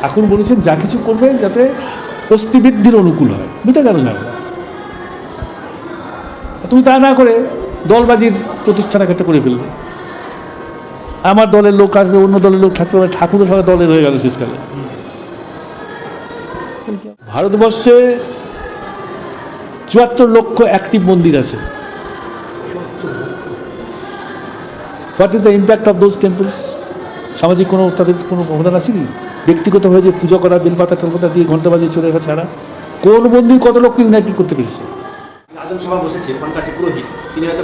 ঠাকুর বলেছেন, যা কিছু করবে যাতে অস্থিবৃদ্ধির অনুকূল হয়। বুঝতে কেন যাবে? তুমি তা না করে দলবাজির প্রতিষ্ঠান একটা করে ফেললে। আমার দলের লোক আসবে, অন্য দলের লোক থাকতে পারে ঠাকুরের সঙ্গে দলের হয়ে গেল শেষকালে। ভারতবর্ষে চুয়াত্তর লক্ষ অ্যাক্টিভ মন্দির আছে। What is the impact of those temples সামাজিক কোনো, তাদের কোনো অবদান আছে কি ব্যক্তিগত হয়ে যে পুজো করা বেলপাতা টেলপাতা দিয়ে ঘণ্টা বাজিয়ে চলে গেছে ছাড়া কোন মন্দির কত লোক ইউনাইটেড করতে পেরেছে?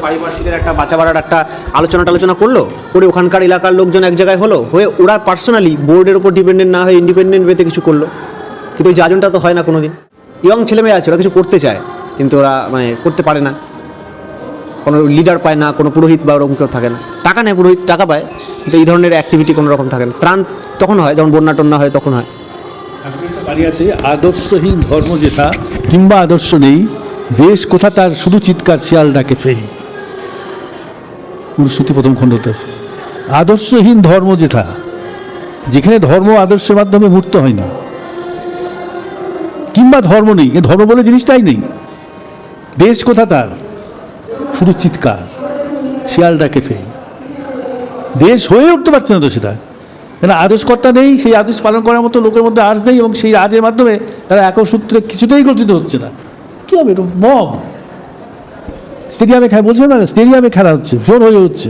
পারিপার্শ্বিকের একটা বাঁচা বাড়ার একটা আলোচনা টালোচনা করল, করে ওখানকার এলাকার লোকজন এক জায়গায় হলো, হয়ে ওরা পার্সোনালি বোর্ডের উপর ডিপেন্ডেন্ট না হয়ে ইন্ডিপেন্ডেন্ট ওয়েতে কিছু করল। কিন্তু ওই জাজনটা তো হয় না কোনো দিন ইয়ং ছেলেমেয়ে আছে, ওরা কিছু করতে চায়, কিন্তু ওরা মানে করতে পারে না। কোনো লিডার পায় না, কোনো পুরোহিত বা ওরকম কেউ থাকে না। টাকা নেয় পুরোহিত, টাকা পায়। কিন্তু এই ধরনের অ্যাক্টিভিটি কোনো রকম থাকে না। ত্রাণ তখন হয়, যখন বন্যা টন্যা হয় তখন হয়। আছে, আদর্শহীন ধর্ম যেথা কিংবা আদর্শ নেই, দেশ কোথা তার শুধু চিৎকার, শিয়াল ডাকে ফেই শ্রুতি প্রথম খণ্ডতে আছে। আদর্শহীন ধর্ম যেটা, যেখানে ধর্ম আদর্শের মাধ্যমে মূর্ত হয় না। কিংবা ধর্ম নেই, এ ধর্ম বলে জিনিসটাই নেই। দেশ কোথা তার, শুধু চিৎকার, শিয়াল ডাকে ফেই দেশ হয়ে উঠতে পারছে না তো সেটা কেন আদেশকর্তা নেই, সেই আদেশ পালন করার মতো লোকের মধ্যে আজ নেই এবং সেই আজের মাধ্যমে তারা একক সূত্রে কিছুতেই গঠিত হচ্ছে না। কী হবে? এটা মব। স্টেডিয়ামে খেলা বলছে না, স্টেডিয়ামে খেলা হচ্ছে, জোর হয়ে হচ্ছে